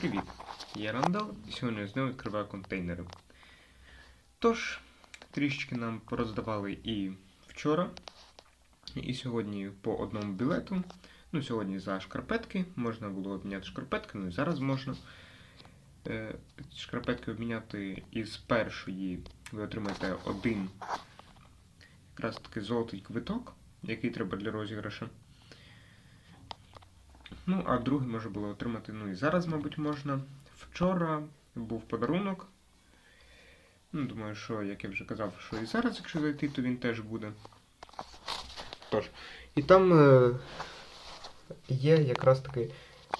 Привіт! Я Рандал і сьогодні знову відкриваю контейнери. Тож, трішечки нам пороздавали і вчора, і сьогодні по одному білету. Ну, сьогодні за шкарпетки. Можна було обміняти шкарпетки, ну і зараз можна. Е, Шкарпетки обміняти із першої ви отримаєте один якраз таки золотий квиток, який треба для розіграшу. Ну, а другий може було отримати, ну і зараз, мабуть, можна. Вчора був подарунок. Ну, думаю, що, як я вже казав, що і зараз, якщо зайти, то він теж буде. Тож. І там е, є якраз таки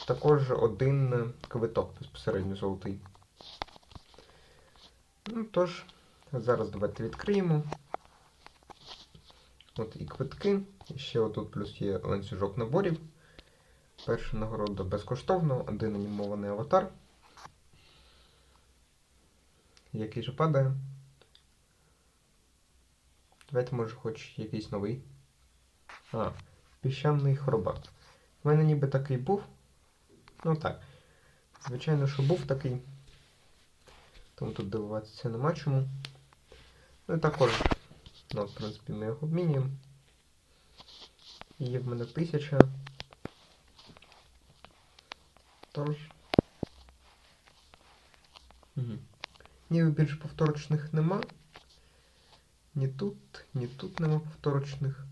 також один е, квиток безпосередньо золотий. Ну, тож, зараз давайте відкриємо. От і квитки. І ще отут плюс є ланцюжок наборів. Перша нагорода безкоштовно, один анімований аватар. Який же падає. Давайте, може, хоч якийсь новий. А, піщаний хробак. У мене ніби такий був. Ну так. Звичайно, що був такий. Тому тут дивуватися нема чому. Ну і також, ну, в принципі, ми його обмінюємо. Є в мене тисяча. Тож. Угу. Ніби більше повторочних нема. Ні тут, ні тут нема повторочних.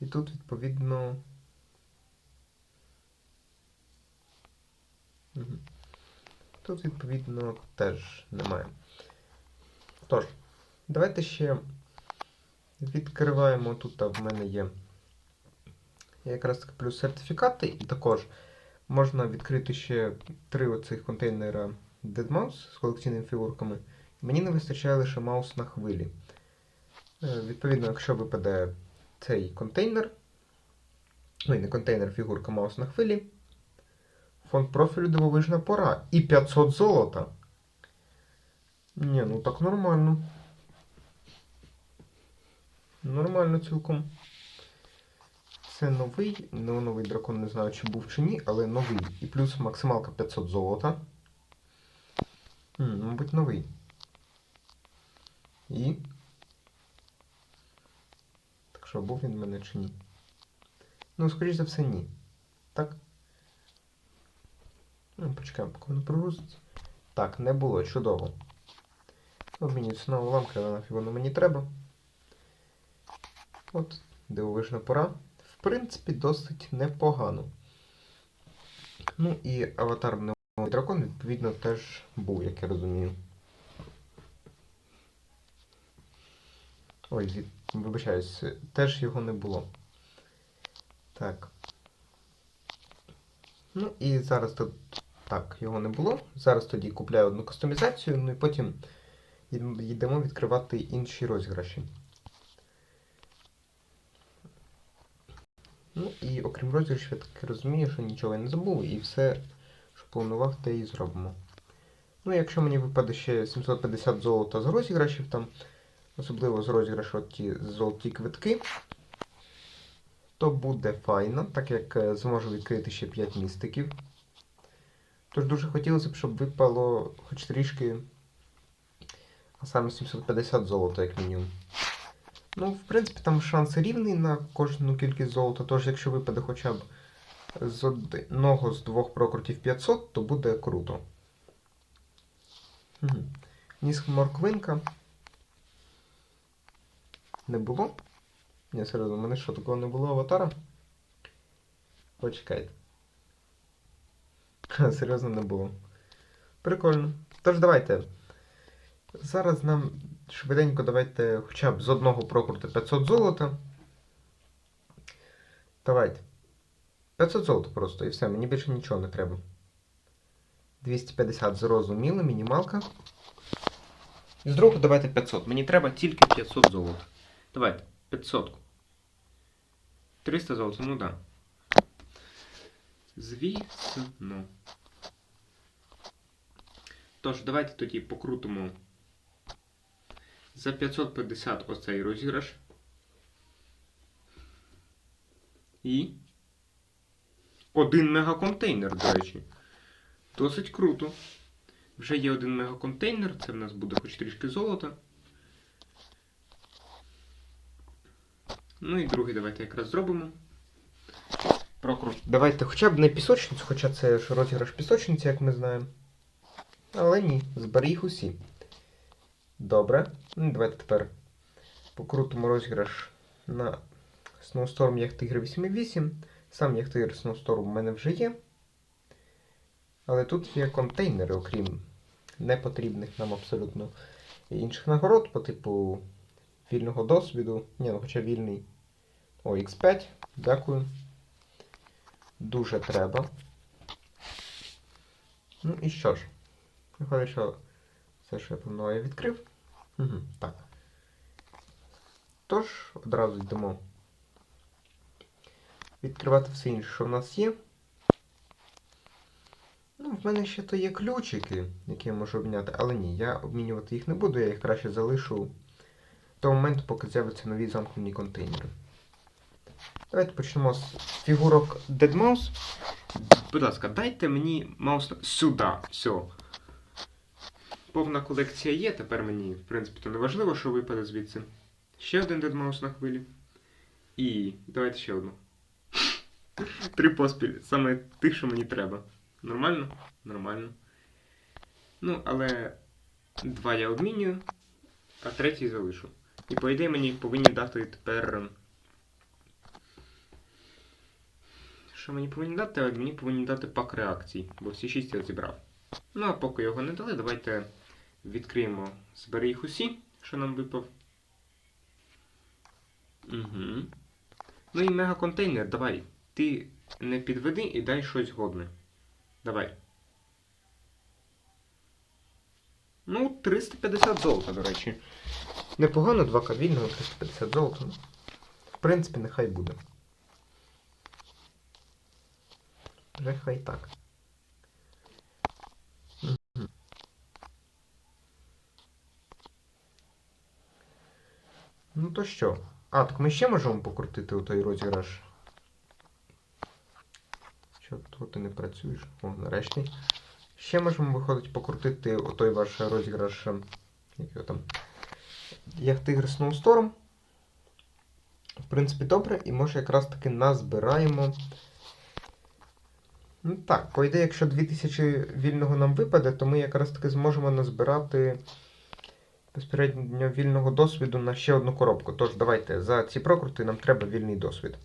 І тут, відповідно. Угу. Тут, відповідно, теж немає. Тож, давайте ще відкриваємо тут, а в мене є якраз таки плюс сертифікати, і також можна відкрити ще три оцих контейнера Dead Mouse з колекційними фігурками. Мені не вистачає лише маус на хвилі. Е, Відповідно, якщо випаде цей контейнер, ну і не контейнер, фігурка маус на хвилі, фонд профілю дивовижна пора. І 500 золота. Ні, ну так нормально. Нормально цілком. Це новий, ну новий дракон не знаю, чи був чи ні, але новий. І плюс максималка 500 золота. М, мабуть, новий. І. Так що, був він в мене чи ні? Ну, скоріш за все, ні. Так? Ну, почекаємо, поки воно прогрузиться. Так, не було, чудово. Обмінюється нова ламка, але нафіг воно мені треба. От, дивовижна пора. Принципі, досить непогано. Ну і аватар новий дракон, відповідно, теж був, як я розумію. Ой, вибачаюсь, теж його не було. Так. Ну і зараз тут. Так, його не було. Зараз тоді купляю одну кастомізацію, ну і потім йдемо відкривати інші розіграші. Ну і окрім розіграшів, я таки розумію, що нічого я не забув, і все, що планував, те і зробимо. Ну, якщо мені випаде ще 750 золота з розіграшів, там, особливо з розіграшу ті золоті квитки, то буде файно, так як е, зможу відкрити ще 5 містиків. Тож дуже хотілося б, щоб випало хоч трішки, а саме 750 золота, як мінімум. Ну, в принципі, там шанс рівний на кожну кількість золота, тож якщо випаде хоча б з одного з двох прокрутів 500, то буде круто. Угу. Ніс морквинка. Не було? Ні, серйозно, у мене що, такого не було аватара? Почекайте. Серйозно не було. Прикольно. Тож давайте. Зараз нам швиденько давайте хоча б з одного прокрути 500 золота. Давайте. 500 золота просто і все, мені більше нічого не треба. 250 зрозуміло, мінімалка. І з другого давайте 500. Мені треба тільки 500 золота. Давайте, 500. 300 золота, ну да. Звісно. Тож, давайте тоді покрутимо за 550 оцей розіграш. І один мегаконтейнер, до речі. Досить круто. Вже є один мегаконтейнер, це в нас буде хоч трішки золота. Ну і другий давайте якраз зробимо. Прокрут. Давайте хоча б не пісочницю, хоча це ж розіграш пісочниці, як ми знаємо. Але ні, зберіг усі. Добре. Ну, давайте тепер покрутимо розіграш на Snowstorm Yachttigr 8.8. Сам Yachttigr Snowstorm у мене вже є. Але тут є контейнери, окрім непотрібних нам абсолютно інших нагород по типу вільного досвіду. Ні, ну хоча вільний. О, X5. Дякую. Дуже треба. Ну і що ж? Виходить, що все, що я планував, я відкрив. Угу, так. Тож, одразу йдемо відкривати все інше, що в нас є. Ну, в мене ще то є ключики, які я можу обміняти, але ні, я обмінювати їх не буду, я їх краще залишу до моменту, поки з'являться нові замкнені контейнери. Давайте почнемо з фігурок Dead Mouse. Будь ласка, дайте мені маус сюди. Все. Повна колекція є, тепер мені, в принципі, то не важливо, що випаде звідси. Ще один Mouse на хвилі. І давайте ще одну. Три поспіль. Саме тих, що мені треба. Нормально? Нормально. Ну, але два я обмінюю, а третій залишу. І по ідеї мені повинні дати тепер. Що мені повинні дати? Мені повинні дати пак реакцій, бо всі шість я зібрав. Ну, а поки його не дали, давайте відкриємо збери їх усі, що нам випав. Угу. Ну і мегаконтейнер, давай. Ти не підведи і дай щось годне. Давай. Ну, 350 золота, до речі. Непогано, 2К вільного, 350 золота. В принципі, нехай буде. Вже хай так. Ну то що? А, так ми ще можемо покрутити у той розіграш. Що тут ти не працюєш? О, нарешті. Ще можемо, виходить, покрутити той ваш розіграш. ем, Як його там? Яхтигр Snowstorm. В принципі, добре, і може якраз таки назбираємо. Ну так, по ідеї, якщо 2000 вільного нам випаде, то ми якраз таки зможемо назбирати безпередньо вільного досвіду на ще одну коробку. Тож давайте за ці прокрути нам треба вільний досвід.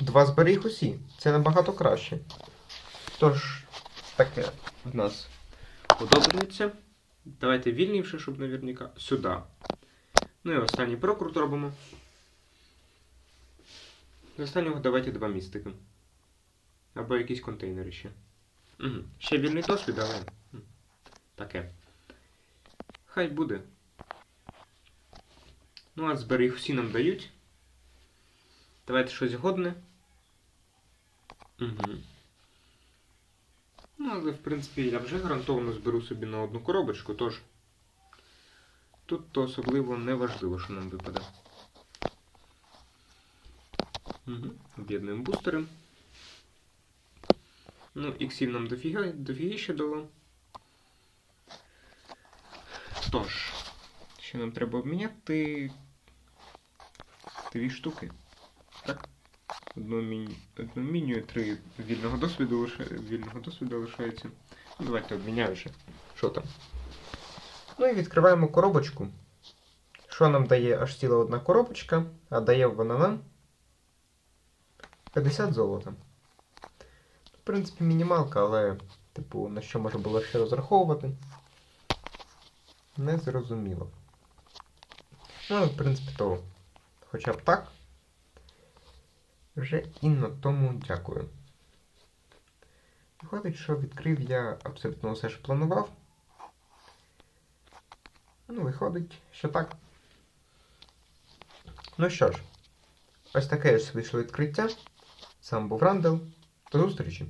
Два зберіг усі. Це набагато краще. Тож, таке в нас подобається. Давайте вільніше, щоб наверняка. Сюди. Ну і останній прокрут робимо. З останнього давайте два містики. Або якісь контейнери ще. Угу. Ще вільний досвід, але. Таке. Хай буде. Ну, а зберіг всі нам дають. Давайте щось годне. Угу. Ну, але в принципі я вже гарантовано зберу собі на одну коробочку, тож тут то особливо не важливо, що нам випаде. Угу. Об'єднуємо бустери. Ну, іксів нам дофіга, дофігіще дало. Тож, ще нам треба обміняти дві штуки. Так? Одну міні... Одну мінію, три вільного досвіду лише... вільного досвіду лишається. Ну, давайте обміняю вже. Що там? Ну і відкриваємо коробочку. Що нам дає аж ціла одна коробочка, а дає вона нам 50 золота. В принципі, мінімалка, але, типу, на що можна було ще розраховувати? Не зрозуміло. Ну, в принципі, то хоча б так. Вже і на тому дякую. Виходить, що відкрив я абсолютно все, що планував. Ну, виходить, що так. Ну що ж, ось таке ось вийшло відкриття. Сам був Рандел. До зустрічі!